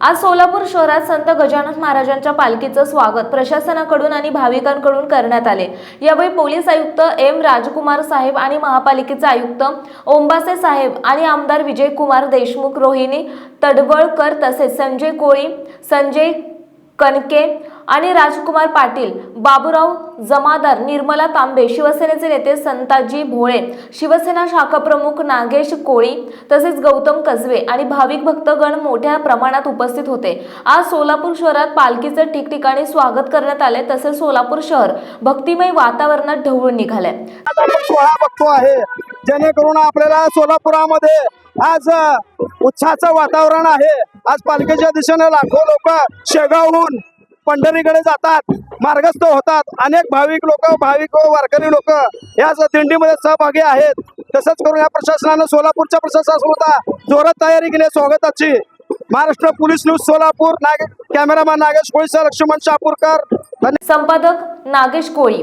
आज सोलापूर शहरात संत गजानन महाराजांच्या पालखीचं स्वागत प्रशासनाकडून आणि भाविकांकडून करण्यात आले. यावेळी पोलीस आयुक्त एम राजकुमार साहेब आणि महापालिकेचे आयुक्त ओंबासे साहेब आणि आमदार विजयकुमार देशमुख रोहिणी तडवळकर तसेच संजय कोळी संजय कणके आणि राजकुमार पाटील बाबूराव जमादार निर्मला तांबे शिवसेनेचे नेते संताजी भोळे शिवसेना शाखा प्रमुख नागेश कोळी तसेच गौतम कसबे आणि भाविक भक्तगण मोठ्या प्रमाणात उपस्थित होते. आज सोलापूर शहरात पालखीचे ठिकठिकाणी स्वागत करण्यात आले तसेच सोलापूर शहर भक्तिमय वातावरणात ढवळून निघाले सोहळा बघतो आहे. जेणेकरून आपल्याला सोलापुरामध्ये आज उत्साहाचं वातावरण आहे. आज पालखीच्या दिशेने लाखो लोक शेगावहून पंढरीकडे जातात मार्गस्थ होतात. अनेक भाविक लोक भाविक व वारकरी लोक या दिंडीमध्ये सहभागी आहेत. तसंच करून या प्रशासनानं सोलापूरच्या प्रशासनासोबत जोरात तयारी केली स्वागताची. महाराष्ट्र पोलीस न्यूज सोलापूर नागे कॅमेरामॅन नागेश कोळीसह लक्ष्मण शापूरकर. संपादक नागेश कोळी.